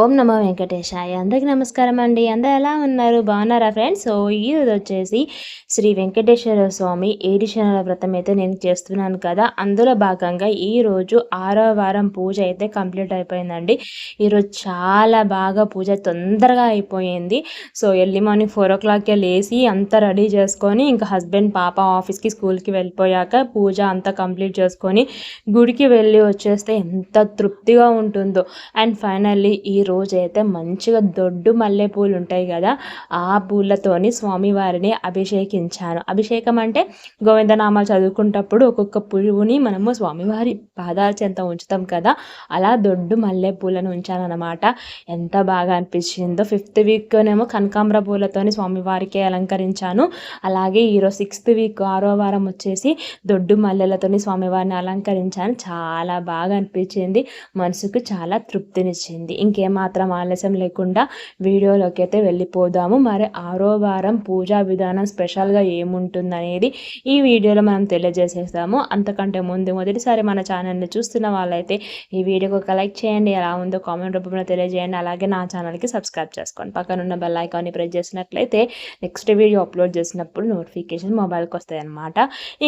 ఓం నమో వెంకటేశాయ. అందరికి నమస్కారం అండి. అందరు ఎలా ఉన్నారు? బాగున్నారా ఫ్రెండ్స్? సో ఈరోజు వచ్చేసి శ్రీ వెంకటేశ్వర స్వామి ఏడిశనల వ్రతం అయితే నేను చేస్తున్నాను కదా. అందులో భాగంగా ఈరోజు ఆరో వారం పూజ అయితే కంప్లీట్ అయిపోయిందండి. ఈరోజు చాలా బాగా పూజ తొందరగా అయిపోయింది. సో ఎర్లీ మార్నింగ్ ఫోర్ ఓ క్లాక్కే లేచి అంతా రెడీ చేసుకొని ఇంకా హస్బెండ్ పాప ఆఫీస్కి స్కూల్కి వెళ్ళిపోయాక పూజ అంతా కంప్లీట్ చేసుకొని గుడికి వెళ్ళి వచ్చేస్తే ఎంత తృప్తిగా ఉంటుందో. అండ్ ఫైనల్లీ ఈ రోజైతే అయితే మంచిగా దొడ్డు మల్లెపూలు ఉంటాయి కదా ఆ పూలతోని స్వామివారిని అభిషేకించాను. అభిషేకం అంటే గోవిందనామాలు చదువుకున్నప్పుడు ఒక్కొక్క పువ్వుని మనము స్వామివారి పాదాల చెంత ఉంచుతాం కదా అలా దొడ్డు మల్లెపూలను ఉంచాను అనమాట ఎంత బాగా అనిపించిందో. ఫిఫ్త్ వీక్నేమో కనకాంబర పూలతోని స్వామివారికి అలంకరించాను. అలాగే ఈరోజు సిక్స్త్ వీక్ ఆరో వారం వచ్చేసి దొడ్డు మల్లెలతోని స్వామివారిని అలంకరించాను. చాలా బాగా అనిపించింది. మనసుకు చాలా తృప్తినిచ్చింది. ఇంకేం మాత్రం ఆలస్యం లేకుండా వీడియోలోకి అయితే వెళ్ళిపోదాము. మరి ఆరో వారం పూజా విధానం స్పెషల్గా ఏముంటుంది అనేది ఈ వీడియోలో మనం తెలియజేసేస్తాము. అంతకంటే ముందు మొదటిసారి మన ఛానల్ని చూస్తున్న వాళ్ళైతే ఈ వీడియోకి ఒక లైక్ చేయండి ఎలా ఉందో కామెంట్ రూపంలో తెలియజేయండి. అలాగే నా ఛానల్కి సబ్స్క్రైబ్ చేసుకోండి. పక్కన ఉన్న బెల్ ఐకాన్ని ప్రెస్ చేసినట్లయితే నెక్స్ట్ వీడియో అప్లోడ్ చేసినప్పుడు నోటిఫికేషన్ మొబైల్కి వస్తాయి అనమాట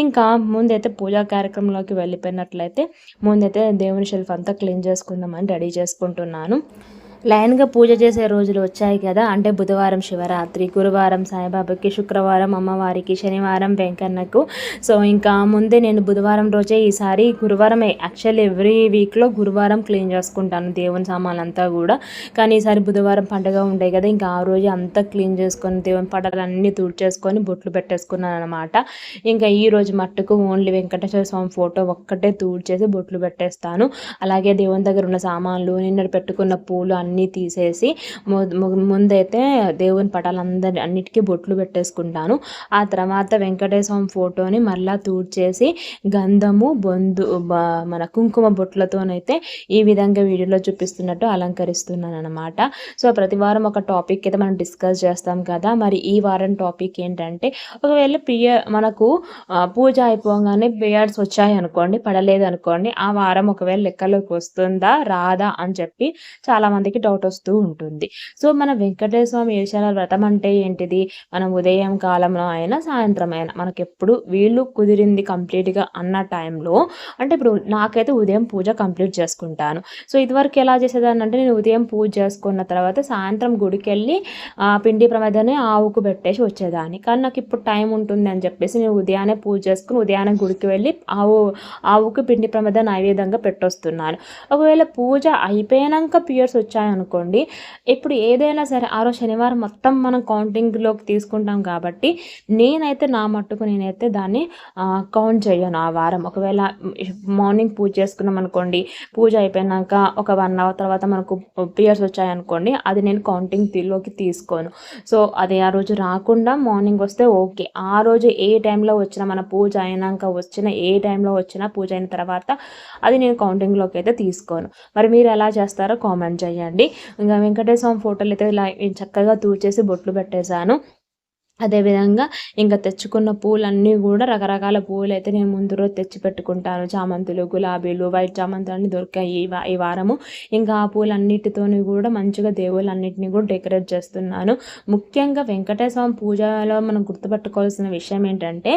ఇంకా ముందైతే పూజా కార్యక్రమంలోకి వెళ్ళిపోయినట్లయితే ముందైతే దేవుని షెల్ఫ్ అంతా క్లీన్ చేసుకుందామని రెడీ చేసుకుంటున్నాను. లైన్గా పూజ చేసే రోజులు వచ్చాయి కదా. అంటే బుధవారం శివరాత్రి గురువారం సాయిబాబాకి శుక్రవారం అమ్మవారికి శనివారం వెంకన్నకు. సో ఇంకా ముందే నేను బుధవారం రోజే ఈసారి గురువారమే. యాక్చువల్ ఎవ్రీ వీక్లో గురువారం క్లీన్ చేసుకుంటాను దేవుని సామాన్ అంతా కూడా. కానీ ఈసారి బుధవారం పండుగ ఉండే కదా. ఇంకా ఆ రోజు అంతా క్లీన్ చేసుకొని దేవుని పటాలన్నీ తుడిచేసుకొని బొట్లు పెట్టేసుకున్నాను అనమాట ఇంకా ఈ రోజు మట్టుకు ఓన్లీ వెంకటేశ్వర స్వామి ఫోటో ఒక్కటే తూడ్చేసి బొట్లు పెట్టేస్తాను. అలాగే దేవుని దగ్గర ఉన్న సామాన్లు నిన్న పెట్టుకున్న పూలు అన్నీ అన్నీ తీసేసి ముందైతే దేవుని పటాలందరి అన్నిటికీ బొట్లు పెట్టేసుకుంటాను. ఆ తర్వాత వెంకటేశ్వర ఫోటోని మళ్ళా తూడ్చేసి గంధము బొందు మన కుంకుమ బొట్లతోనైతే ఈ విధంగా వీడియోలో చూపిస్తున్నట్టు అలంకరిస్తున్నాను అనమాట సో ప్రతి వారం ఒక టాపిక్ అయితే మనం డిస్కస్ చేస్తాం కదా. మరి ఈ వారం టాపిక్ ఏంటంటే ఒకవేళ పియ మనకు పూజ అయిపోగానే పియర్స్ వచ్చాయి అనుకోండి పడలేదు అనుకోండి ఆ వారం ఒకవేళ లెక్కలోకి వస్తుందా రాదా అని చెప్పి చాలామందికి డౌట్ వస్తూ ఉంటుంది. సో మన వెంకటేశ్వర స్వామి ఏషాల వ్రతం అంటే ఏంటిది? మనం ఉదయం కాలంలో అయినా సాయంత్రం అయినా మనకి ఎప్పుడు వీళ్ళు కుదిరింది కంప్లీట్గా అన్న టైంలో అంటే ఇప్పుడు నాకైతే ఉదయం పూజ కంప్లీట్ చేసుకుంటాను. సో ఇదివరకు ఎలా చేసేదాన్ని అంటే నేను ఉదయం పూజ చేసుకున్న తర్వాత సాయంత్రం గుడికి వెళ్ళి పిండి ప్రమేదాన్ని ఆవుకు పెట్టేసి వచ్చేదాన్ని. కానీ నాకు ఇప్పుడు టైం ఉంటుంది అని చెప్పేసి నేను ఉదయాన్నే పూజ చేసుకుని ఉదయాన్నే గుడికి వెళ్ళి ఆవు ఆవుకు పిండి ప్రమాదం నైవేద్యంగా పెట్టొస్తున్నాను. ఒకవేళ పూజ అయిపోయాక పియర్స్ వచ్చాయి అనుకోండి. ఇప్పుడు ఏదైనా సరే ఆ రోజు శనివారం మొత్తం మనం కౌంటింగ్లోకి తీసుకుంటాం కాబట్టి నేనైతే నా మట్టుకు నేనైతే దాన్ని కౌంట్ చేయను ఆ వారం. ఒకవేళ మార్నింగ్ పూజ చేసుకున్నాం అనుకోండి పూజ అయిపోయినాక ఒక వన్ అవర్ తర్వాత మనకు పియర్స్ వచ్చాయనుకోండి అది నేను కౌంటింగ్లోకి తీసుకోను. సో అది ఆ రోజు రాకుండా మార్నింగ్ వస్తే ఓకే. ఆ రోజు ఏ టైంలో వచ్చిన మన పూజ అయినాక వచ్చిన ఏ టైంలో వచ్చినా పూజ అయిన తర్వాత అది నేను కౌంటింగ్లోకి అయితే తీసుకోను. మరి మీరు ఎలా చేస్తారో కామెంట్ చేయండి. ఇంకా వెంకటేశ్వర ఫోటోలు అయితే ఇలా చక్కగా తూచేసి బొట్లు పెట్టేశాను. అదేవిధంగా ఇంకా తెచ్చుకున్న పూలన్నీ కూడా రకరకాల పూలు అయితే నేను ముందు రోజు తెచ్చి పెట్టుకుంటాను. చామంతులు గులాబీలు వైట్ చామంతులు అన్నీ దొరికాయి ఈ వారము. ఇంకా ఆ పూలన్నిటితోని కూడా మంచిగా దేవుళ్ళన్నిటిని కూడా డెకరేట్ చేస్తున్నాను. ముఖ్యంగా వెంకటేశ్వర పూజలో మనం గుర్తుపెట్టుకోవాల్సిన విషయం ఏంటంటే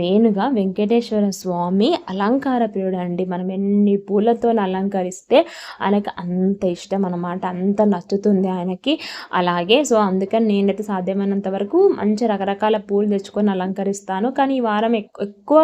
మెయిన్గా వెంకటేశ్వర స్వామి అలంకార ప్రియుడు అండి. మనం ఎన్ని పూలతో అలంకరిస్తే ఆయనకి అంత ఇష్టం అనమాట అంత నచ్చుతుంది ఆయనకి. అలాగే సో అందుకని నేనైతే సాధ్యమైనంత వరకు మంచి నుంచి రకరకాల పూలు తెచ్చుకొని అలంకరిస్తాను. కానీ ఈ వారం ఎక్కువ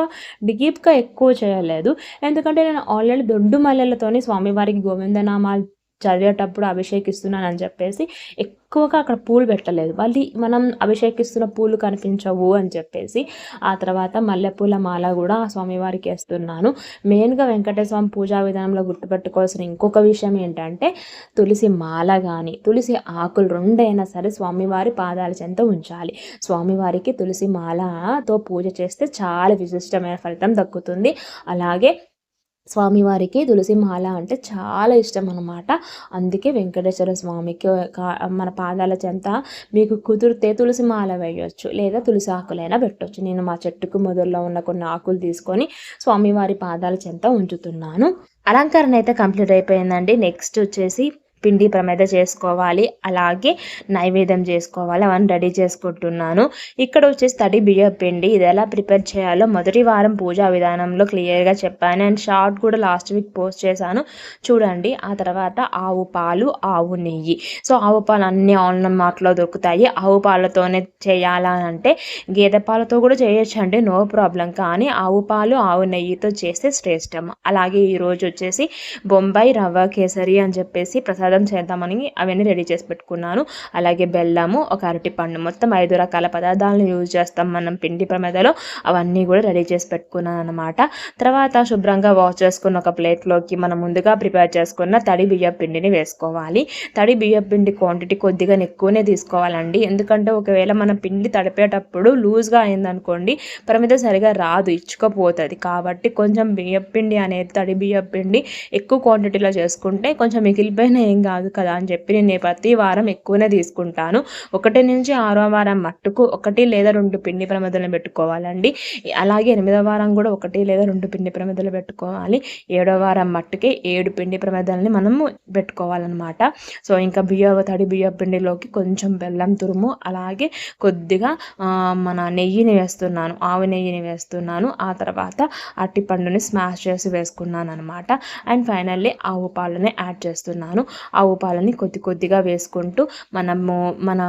డీప్గా ఎక్కువ చేయలేదు. ఎందుకంటే నేను ఆల్రెడీ దొడ్డు మల్లెలతోని స్వామివారికి గోవిందనామాలు చదివేటప్పుడు అభిషేకిస్తున్నాను అని చెప్పేసి ఎక్కువగా అక్కడ పూలు పెట్టలేదు. మళ్ళీ మనం అభిషేకిస్తున్న పూలు కనిపించవు అని చెప్పేసి ఆ తర్వాత మల్లెపూల మాల కూడా ఆ స్వామివారికి వేస్తున్నాను. మెయిన్గా వెంకటేశ్వరం పూజా విధానంలో గుర్తుపెట్టుకోవాల్సిన ఇంకొక విషయం ఏంటంటే తులసి మాల కానీ తులసి ఆకులు రెండైనా సరే స్వామివారి పాదాల చెంత ఉంచాలి. స్వామివారికి తులసి మాలతో పూజ చేస్తే చాలా విశిష్టమైన ఫలితం దక్కుతుంది. అలాగే స్వామివారికి తులసి మాల అంటే చాలా ఇష్టం అనమాట అందుకే వెంకటేశ్వర స్వామికి మన పాదాల చెంత మీకు కుదిరితే తులసి మాల వేయొచ్చు లేదా తులసి ఆకులైనా పెట్టవచ్చు నేను మా చెట్టుకు మొదల్లో ఉన్న కొన్ని ఆకులు తీసుకొని స్వామివారి పాదాల చెంత ఉంచుతున్నాను. అలంకరణ అయితే కంప్లీట్ అయిపోయిందండి. నెక్స్ట్ వచ్చేసి పిండి ప్రమేద చేసుకోవాలి అలాగే నైవేద్యం చేసుకోవాలి అవన్నీ రెడీ చేసుకుంటున్నాను. ఇక్కడ వచ్చేసి తడి బియ్య పిండి ఇది ఎలా ప్రిపేర్ చేయాలో మొదటి వారం పూజా విధానంలో క్లియర్గా చెప్పాను. అండ్ షార్ట్ కూడా లాస్ట్ వీక్ పోస్ట్ చేశాను. చూడండి ఆ తర్వాత ఆవు పాలు ఆవు నెయ్యి. సో ఆవు పాలు అన్ని ఆన్లైన్ మార్ట్లో దొరుకుతాయి. ఆవు పాలతోనే చేయాలా అంటే గేదె పాలతో కూడా చేయొచ్చు అండి నో ప్రాబ్లం. కానీ ఆవు పాలు ఆవు నెయ్యితో చేస్తే శ్రేష్టం. అలాగే ఈరోజు వచ్చేసి బొంబాయి రవ్వ కేసరి అని చెప్పేసి ప్రసాద చేద్దామని అవన్నీ రెడీ చేసి పెట్టుకున్నాను. అలాగే బెల్లము ఒక అరటి పండు మొత్తం ఐదు రకాల పదార్థాలను యూజ్ చేస్తాం మనం పిండి ప్రమేదలో. అవన్నీ కూడా రెడీ చేసి పెట్టుకున్నాను అనమాట తర్వాత శుభ్రంగా వాష్ చేసుకున్న ఒక ప్లేట్లోకి మనం ముందుగా ప్రిపేర్ చేసుకున్న తడి బియ్యం పిండిని వేసుకోవాలి. తడి బియ్యం పిండి క్వాంటిటీ కొద్దిగా ఎక్కువనే తీసుకోవాలండి. ఎందుకంటే ఒకవేళ మనం పిండి తడిపేటప్పుడు లూజ్గా అయిందనుకోండి ప్రమిద సరిగా రాదు ఇచ్చుకపోతుంది. కాబట్టి కొంచెం బియ్యం పిండి అనేది తడి బియ్యం పిండి ఎక్కువ క్వాంటిటీలో చేసుకుంటే కొంచెం మిగిలిపోయిన ఏం కాదు కదా అని చెప్పి నేను ప్రతి వారం ఎక్కువనే తీసుకుంటాను. ఒకటి నుంచి ఆరో వారం మట్టుకు ఒకటి లేదా రెండు పిండి ప్రమిదలను పెట్టుకోవాలండి. అలాగే ఎనిమిదో వారం కూడా ఒకటి లేదా రెండు పిండి ప్రమిదలు పెట్టుకోవాలి. ఏడో వారం మట్టుకే ఏడు పిండి ప్రమిదల్ని మనము పెట్టుకోవాలన్నమాట. సో ఇంకా బియ్య తడి బియ్య పిండిలోకి కొంచెం బెల్లం తురుము అలాగే కొద్దిగా మన నెయ్యిని వేస్తున్నాను ఆవు నెయ్యిని వేస్తున్నాను. ఆ తర్వాత అరటిపండుని స్మాష్ చేసి వేసుకున్నాను అనమాట అండ్ ఫైనల్లీ ఆవు పాలని యాడ్ చేస్తున్నాను. ఆవు పాలని కొద్ది కొద్దిగా వేసుకుంటూ మనము మన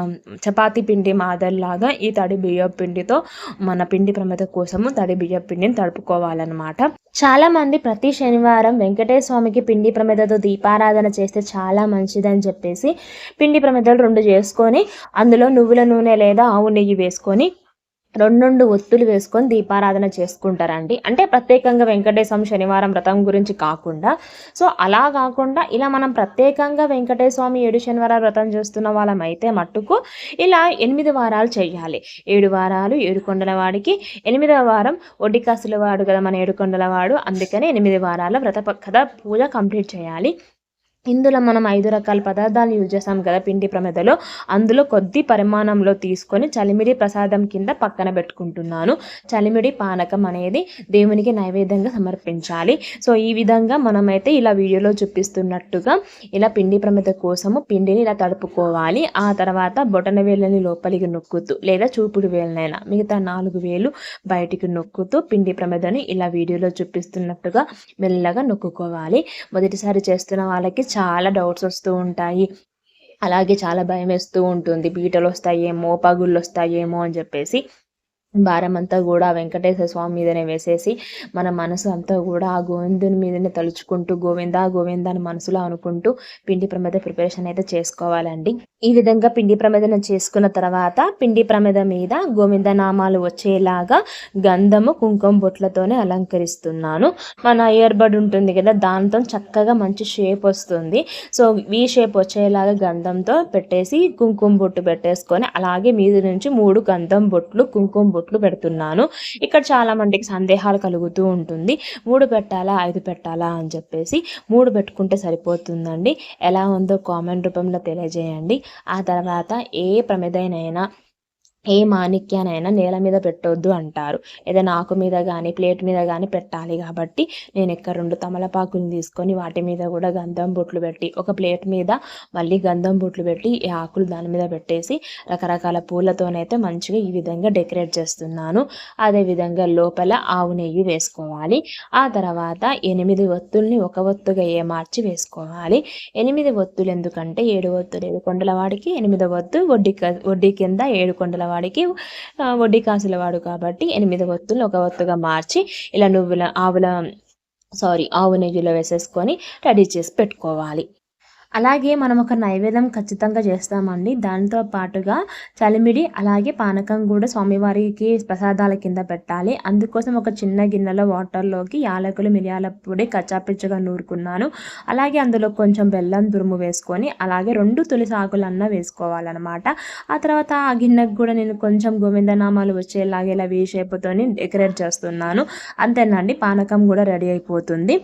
చపాతీ పిండి మాదిరిలాగా ఈ తడి బియ్యం పిండితో మన పిండి ప్రమేద కోసము తడి బియ్యం పిండిని తడుపుకోవాలన్నమాట. చాలామంది ప్రతి శనివారం వెంకటేశ్వర స్వామికి పిండి ప్రమేదతో దీపారాధన చేస్తే చాలా మంచిదని చెప్పేసి పిండి ప్రమేదలు రెండు చేసుకొని అందులో నువ్వుల నూనె లేదా ఆవు నెయ్యి వేసుకొని రెండు రెండు ఒత్తులు వేసుకొని దీపారాధన చేసుకుంటారండి. అంటే ప్రత్యేకంగా వెంకటేశ్వరం శనివారం వ్రతం గురించి కాకుండా సో అలా కాకుండా ఇలా మనం ప్రత్యేకంగా వెంకటేశ్వమి ఏడు శనివారాలు వ్రతం చేస్తున్న వాళ్ళం అయితే మట్టుకు ఇలా ఎనిమిది వారాలు చేయాలి ఏడు వారాలు ఏడు కొండల వాడికి ఎనిమిదవ వారం ఒడికాసుల వాడు కదా మన ఏడుకొండల వాడు అందుకని ఎనిమిది వారాల వ్రత కథ పూజ కంప్లీట్ చేయాలి. ఇందులో మనం ఐదు రకాల పదార్థాలు యూజ్ చేస్తాం కదా పిండి ప్రమేదలో. అందులో కొద్ది పరిమాణంలో తీసుకొని చలిమిడి ప్రసాదం కింద పక్కన పెట్టుకుంటున్నాను. చలిమిడి పానకం అనేది దేవునికి నైవేద్యంగా సమర్పించాలి. సో ఈ విధంగా మనమైతే ఇలా వీడియోలో చూపిస్తున్నట్టుగా ఇలా పిండి ప్రమేద కోసము పిండిని ఇలా తడుపుకోవాలి. ఆ తర్వాత బొటన వేళ్ళని లోపలికి నొక్కుతూ లేదా చూపుడు వేలనైనా మిగతా నాలుగు వేలు బయటికి నొక్కుతూ పిండి ప్రమేదని ఇలా వీడియోలో చూపిస్తున్నట్టుగా మెల్లగా నొక్కుకోవాలి. మొదటిసారి చేస్తున్న వాళ్ళకి చాలా డౌట్స్ వస్తూ ఉంటాయి. అలాగే చాలా భయం వేస్తూ ఉంటుంది. బీటలు వస్తాయేమో పగుళ్ళు వస్తాయేమో అని చెప్పేసి. భారం అంతా కూడా వెంకటేశ్వర స్వామి మీదనే వేసేసి మన మనసు అంతా కూడా ఆ గోవిందుని మీదనే తలుచుకుంటూ గోవింద గోవింద అని మనసులో అనుకుంటూ పిండి ప్రమేద ప్రిపరేషన్ అయితే చేసుకోవాలండి. ఈ విధంగా పిండి ప్రమేదను చేసుకున్న తర్వాత పిండి ప్రమేద మీద గోవింద నామాలు వచ్చేలాగా గంధము కుంకుమ బొట్లతోనే అలంకరిస్తున్నాను. మన ఇయర్ బడ్ ఉంటుంది కదా దాంతో చక్కగా మంచి షేప్ వస్తుంది. సో వీ షేప్ వచ్చేలాగా గంధంతో పెట్టేసి కుంకుమ బొట్టు పెట్టేసుకొని అలాగే మీద నుంచి మూడు గంధం బొట్లు కుంకుమ బొట్లు బొట్లు పెడుతున్నాను. ఇక్కడ చాలా మందికి సందేహాలు కలుగుతూ ఉంటుంది. మూడు పెట్టాలా ఐదు పెట్టాలా అని చెప్పేసి మూడు పెట్టుకుంటే సరిపోతుందండి. ఎలా ఉందో కామెంట్ రూపంలో తెలియజేయండి. ఆ తర్వాత ఏ ప్రమిదైనా ఏ మాణిక్యానైనా నేల మీద పెట్టొద్దు అంటారు. ఏదైనా ఆకు మీద కానీ ప్లేట్ మీద కానీ పెట్టాలి కాబట్టి నేను ఇక్కడ రెండు తమలపాకులు తీసుకొని వాటి మీద కూడా గంధం బొట్లు పెట్టి ఒక ప్లేట్ మీద మళ్ళీ గంధం బొట్లు పెట్టి ఈ ఆకులు దాని మీద పెట్టేసి రకరకాల పూలతోనైతే మంచిగా ఈ విధంగా డెకరేట్ చేస్తున్నాను. అదేవిధంగా లోపల ఆవు నెయ్యి వేసుకోవాలి. ఆ తర్వాత ఎనిమిది ఒత్తుల్ని ఒక ఒత్తుగా ఏమార్చి వేసుకోవాలి. ఎనిమిది ఒత్తులు ఎందుకంటే ఏడు ఒత్తులు ఏడు కొండల వాడికి ఎనిమిది ఒత్తు వడ్డీ వడ్డీ కింద ఏడు కొండల వాడికి వడ్డీ కాసుల వాడు కాబట్టి ఎనిమిది ఒత్తులు ఒక ఒత్తుగా మార్చి ఇలా నువ్వుల ఆవుల సారీ ఆవు నెయ్యిలో వేసేసుకొని రెడీ చేసి పెట్టుకోవాలి. అలాగే మనం ఒక నైవేద్యం ఖచ్చితంగా చేస్తామండి. దాంతో పాటుగా చలిమిడి అలాగే పానకం కూడా స్వామివారికి ప్రసాదాల కింద పెట్టాలి. అందుకోసం ఒక చిన్న గిన్నెలో వాటర్లోకి యాలకులు మిరియాల పొడి కచ్చాపిచ్చగా నూరుకున్నాను. అలాగే అందులో కొంచెం బెల్లం తురుము వేసుకొని అలాగే రెండు తులసి ఆకులన్న వేసుకోవాలన్నమాట. ఆ తర్వాత ఆ గిన్నెకు కూడా నేను కొంచెం గోవిందనామాలు వచ్చేలాగా ఇలా వీ షేప్తో డెకరేట్ చేస్తున్నాను. అంతేనండి పానకం కూడా రెడీ అయిపోతుంది.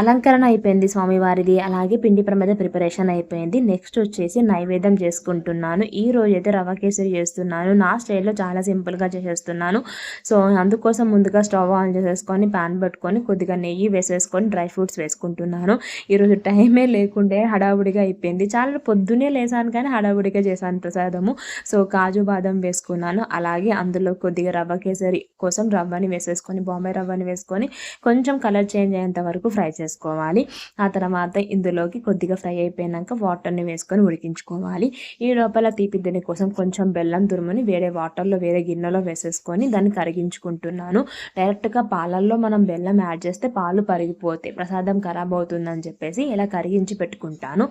అలంకరణ అయిపోయింది స్వామివారిది. అలాగే పిండి ప్రమేద ప్రిపరేషన్ అయిపోయింది. నెక్స్ట్ వచ్చేసి నైవేద్యం చేసుకుంటున్నాను. ఈ రోజు అయితే రవ కేసరి చేస్తున్నాను. నా స్టైల్లో చాలా సింపుల్గా చేసేస్తున్నాను. సో అందుకోసం ముందుగా స్టవ్ ఆన్ చేసేసుకొని ప్యాన్ పెట్టుకొని కొద్దిగా నెయ్యి వేసేసుకొని డ్రై ఫ్రూట్స్ వేసుకుంటున్నాను. ఈరోజు టైమే లేకుండే హడావుడిగా అయిపోయింది. చాలా పొద్దునే లేసాను కానీ హడావుడిగా చేశాను ప్రసాదము. సో కాజు బాదం వేసుకున్నాను. అలాగే అందులో కొద్దిగా రవ్వ కేసరి కోసం రవ్వని వేసేసుకొని బాంబే రవ్వని వేసుకొని కొంచెం కలర్ చేంజ్ అయ్యేంత వరకు ఫ్రై చేసుకోవాలి. ఆ తర్వాత ఇందులోకి కొద్దిగా ఫ్రై అయిపోయినాక వాటర్ని వేసుకొని ఉడికించుకోవాలి. ఈ లోపల తీపి దీని కోసం కొంచెం బెల్లం తురుముని వేరే వాటర్లో వేరే గిన్నెలో వేసేసుకొని దాన్ని కరిగించుకుంటున్నాను. డైరెక్ట్గా పాలల్లో మనం బెల్లం యాడ్ చేస్తే పాలు పరిగిపోతాయి ప్రసాదం ఖరాబ్ అవుతుందని చెప్పేసి ఇలా కరిగించి పెట్టుకుంటాను.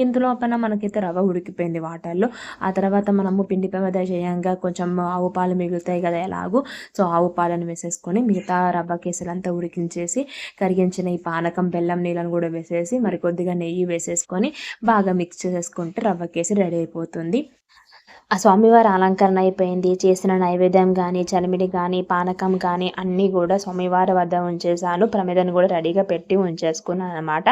ఇందులోపల మనకైతే రవ్వ ఉడికిపోయింది వాటర్లో. ఆ తర్వాత మనము పిండి పెమద చేయంగా కొంచెం ఆవు పాలు మిగులుతాయి కదా ఎలాగూ. సో ఆవు పాలను వేసేసుకొని మిగతా రవ్వ కేసులంతా ఉడికించేసి కరిగించిన ఈ పానకం రకం బెల్లం నీళ్ళను కూడా వేసేసి మరి కొద్దిగా నెయ్యి వేసేసుకొని బాగా మిక్స్ చేసేసుకుంటే రవ్వ కేసి రెడీ అయిపోతుంది. ఆ స్వామివారి అలంకరణ అయిపోయింది. చేసిన నైవేద్యం కానీ చలిమిడి కానీ పానకం కానీ అన్నీ కూడా స్వామివారి వద్ద ఉంచేసాను ప్రమిదను కూడా రెడీగా పెట్టి ఉంచేసుకున్నాను అనమాట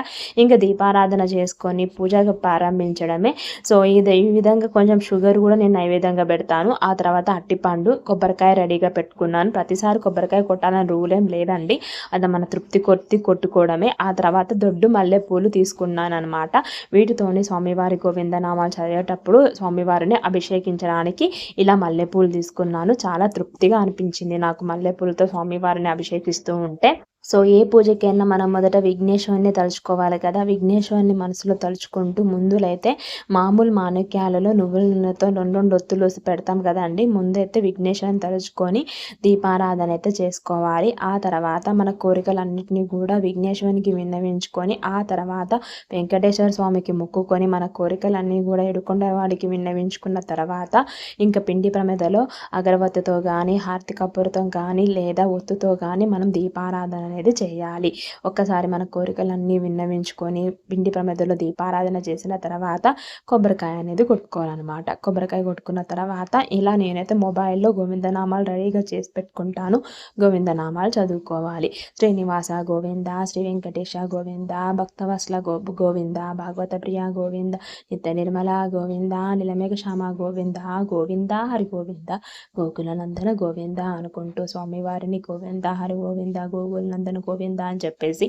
ఇంకా దీపారాధన చేసుకొని పూజ ప్రారంభించడమే. సో ఇది ఈ విధంగా కొంచెం షుగర్ కూడా నేను నైవేద్యంగా పెడతాను. ఆ తర్వాత అట్టిపండు కొబ్బరికాయ రెడీగా పెట్టుకున్నాను. ప్రతిసారి కొబ్బరికాయ కొట్టాలని రూల్ ఏం లేదండి. అది మన తృప్తి కొట్టి కొట్టుకోవడమే. ఆ తర్వాత దొడ్డు మల్లెపూలు తీసుకున్నాను అనమాట వీటితోనే స్వామివారి గోవిందనామాలు చదివేటప్పుడు స్వామివారిని అభిషేకం అభిషేకించడానికి ఇలా మల్లెపూలు తీసుకున్నాను. చాలా తృప్తిగా అనిపించింది నాకు మల్లెపూలతో స్వామివారిని అభిషేకిస్తూ ఉంటే. సో ఏ పూజకైనా మనం మొదట విఘ్నేశ్వరుని తలుచుకోవాలి కదా. విఘ్నేశ్వరుని మనసులో తలుచుకుంటూ ముందులైతే మామూలు మాణిక్యాలలో నువ్వుల నూనెతో రెండు రెండు ఒత్తులు పెడతాం కదండి ముందైతే విఘ్నేశ్వరుని తలుచుకొని దీపారాధన అయితే చేసుకోవాలి. ఆ తర్వాత మన కోరికలన్నింటినీ కూడా విఘ్నేశ్వరునికి విన్నవించుకొని ఆ తర్వాత వెంకటేశ్వర స్వామికి మొక్కుకొని మన కోరికలన్నీ కూడా ఎడుకొండ వాడికి విన్నవించుకున్న తర్వాత ఇంకా పిండి ప్రమేదలో అగరవత్తితో కానీ హార్తి కపూర్తో కానీ లేదా ఒత్తుతో కానీ మనం దీపారాధన అనేది చేయాలి. ఒక్కసారి మన కోరికలన్నీ విన్నవించుకొని పిండి ప్రమేదలో దీపారాధన చేసిన తర్వాత కొబ్బరికాయ అనేది కొట్టుకోవాలన్నమాట. కొబ్బరికాయ కొట్టుకున్న తర్వాత ఇలా నేనైతే మొబైల్లో గోవిందనామాలు రెడీగా చేసి పెట్టుకుంటాను. గోవిందనామాలు చదువుకోవాలి. శ్రీనివాస గోవింద శ్రీ వెంకటేశ గోవింద భక్తవసల గో గోవింద భాగవత ప్రియ గోవింద నిత్య నిర్మల గోవింద నిలమేఘ శ్యామ గోవింద గోవింద హరి గోవింద గోకుల నందన గోవింద అనుకుంటూ స్వామివారిని గోవింద హరి గోవింద గోగుల నందన గోవింద అని చెప్పేసి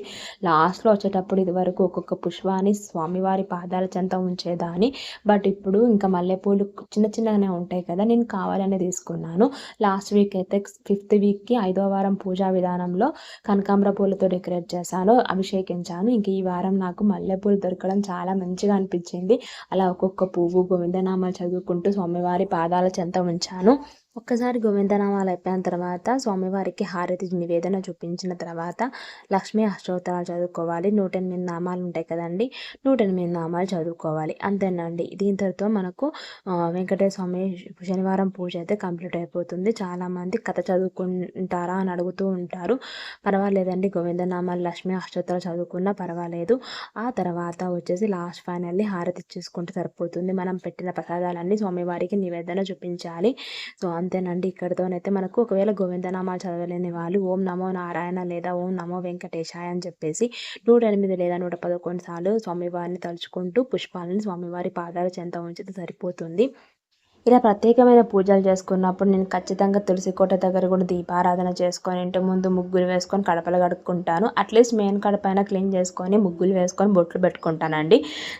లాస్ట్లో వచ్చేటప్పుడు ఇది వరకు ఒక్కొక్క పుష్పాన్ని స్వామివారి పాదాల చెంత ఉంచేదాన్ని. బట్ ఇప్పుడు ఇంకా మల్లెపూలు చిన్న చిన్నగానే ఉంటాయి కదా నేను కావాలనే తీసుకున్నాను. లాస్ట్ వీక్ అయితే ఫిఫ్త్ వీక్కి ఐదో వారం పూజా విధానంలో కనకాంబర పూలతో డెకరేట్ చేశాను అభిషేకించాను. ఇంక ఈ వారం నాకు మల్లెపూలు దొరకడం చాలా మంచిగా అనిపించింది. అలా ఒక్కొక్క పువ్వు గోవిందనామాలు చదువుకుంటూ స్వామివారి పాదాల చెంత ఉంచాను. ఒక్కసారి గోవిందనామాలు అయిపోయిన తర్వాత స్వామివారికి హారతి నివేదన చూపించిన తర్వాత తర్వాత లక్ష్మీ అష్టోత్తరాలు చదువుకోవాలి. నూట ఎనిమిది నామాలు ఉంటాయి కదండి. నూట ఎనిమిది నామాలు చదువుకోవాలి. అంతేనండి. దీంతో మనకు వెంకటేశ్వర స్వామి శనివారం పూజ అయితే కంప్లీట్ అయిపోతుంది. చాలామంది కథ చదువుకుంటారా అని అడుగుతూ ఉంటారు. పర్వాలేదండి. గోవిందనామాలు లక్ష్మీ అష్టోత్తరాలు చదువుకున్నా పర్వాలేదు. ఆ తర్వాత వచ్చేసి లాస్ట్ ఫైనల్లీ హారతి చేసుకుంటే సరిపోతుంది. మనం పెట్టిన ప్రసాదాలన్నీ స్వామివారికి నివేదన చూపించాలి. సో అంతేనండి. ఇక్కడితోనైతే మనకు ఒకవేళ గోవిందనామాలు చదవలేని వాళ్ళు ఓం నమో నారాయణ లేదా ఓం నమో వెంకటేశాయ అని చెప్పేసి నూట ఎనిమిది లేదా నూట పదకొండు సార్లు స్వామివారిని తలుచుకుంటూ పుష్పాలను స్వామివారి పాదాల చెంత ఉంచితే సరిపోతుంది. ఇలా ప్రత్యేకమైన పూజలు చేసుకున్నప్పుడు నేను ఖచ్చితంగా తులసి కోట దగ్గర కూడా దీపారాధన చేసుకొని ఇంటి ముందు ముగ్గులు వేసుకొని కడపలు కడుక్కుంటాను. అట్లీస్ట్ మెయిన్ కడపైన క్లీన్ చేసుకొని ముగ్గులు వేసుకొని బొట్లు పెట్టుకుంటానండి.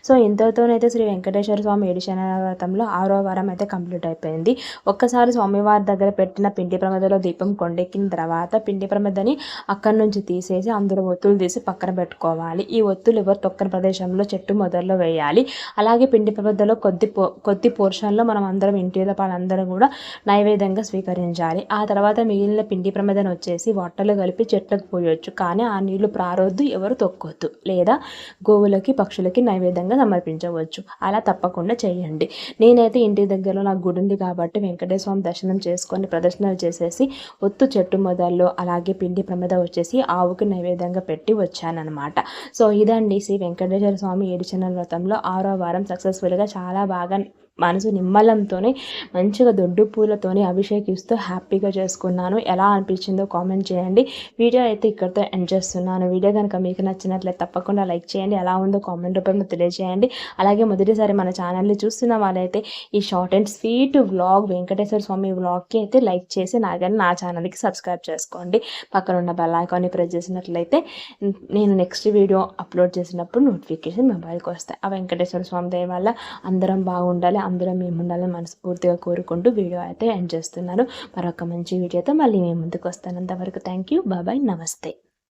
సో ఇంతతోనైతే శ్రీ వెంకటేశ్వర స్వామి ఏడిశన వ్రతంలో ఆరో వారం అయితే కంప్లీట్ అయిపోయింది. ఒక్కసారి స్వామివారి దగ్గర పెట్టిన పిండి ప్రమదలో దీపం కొండెక్కిన తర్వాత పిండి ప్రమదని అక్కడి నుంచి తీసేసి అందులో ఒత్తులు తీసి పక్కన పెట్టుకోవాలి. ఈ ఒత్తులు ఎవరు తొక్కని ప్రదేశంలో చెట్టు మొదల్లో వేయాలి. అలాగే పిండి ప్రమదలో కొద్ది కొద్ది పోర్షన్లో మనం అందరం ఇంటి వాళ్ళందరూ కూడా నైవేద్యంగా స్వీకరించాలి. ఆ తర్వాత మిగిలిన పిండి ప్రమేదన వచ్చేసి వాటర్లో కలిపి చెట్లకు పోయొచ్చు. కానీ ఆ నీళ్ళు ప్రారొద్దు ఎవరు తొక్కొద్దు. లేదా గోవులకి పక్షులకి నైవేద్యంగా సమర్పించవచ్చు. అలా తప్పకుండా చేయండి. నేనైతే ఇంటి దగ్గరలో నాకు గుడి ఉంది కాబట్టి వెంకటేశ్వర స్వామి దర్శనం చేసుకొని ప్రదర్శనలు చేసేసి ఒత్తు చెట్టు మొదల్లో అలాగే పిండి ప్రమేద వచ్చేసి ఆవుకి నైవేద్యంగా పెట్టి వచ్చానమాట సో ఇదండి శ్రీ వెంకటేశ్వర స్వామి ఏడుచన వ్రతంలో ఆరో వారం సక్సెస్ఫుల్గా చాలా బాగా మనసు నిమ్మలంతోనే మంచిగా దొడ్డు పూలతోని అభిషేకిస్తూ హ్యాపీగా చేసుకున్నాను. ఎలా అనిపించిందో కామెంట్ చేయండి. వీడియో అయితే ఇక్కడితో ఎండ్ చేస్తున్నాను. వీడియో కనుక మీకు నచ్చినట్లయితే తప్పకుండా లైక్ చేయండి. ఎలా ఉందో కామెంట్ రూపంలో తెలియజేయండి. అలాగే మొదటిసారి మన ఛానల్ని చూస్తున్న వాళ్ళైతే ఈ short and sweet vlog Venkateswara Swamy వ్లాగ్కి అయితే లైక్ చేసి నా కానీ నా ఛానల్కి సబ్స్క్రైబ్ చేసుకోండి. పక్కన ఉన్న బెల్ ఐకాన్ని ప్రెస్ చేసినట్లయితే నేను నెక్స్ట్ వీడియో అప్లోడ్ చేసినప్పుడు నోటిఫికేషన్ మొబైల్కి వస్తాయి. ఆ వెంకటేశ్వర స్వామి దయ వల్ల అందరం బాగుండాలి. అందరం మేము ఉండాలని మనస్ఫూర్తిగా కోరుకుంటూ వీడియో అయితే ఎండ్ చేస్తున్నాను మరొక మంచి వీడియోతో మళ్ళీ మేము ముందుకు వస్తాను. అంతవరకు థ్యాంక్ యూ బాబాయ్ నమస్తే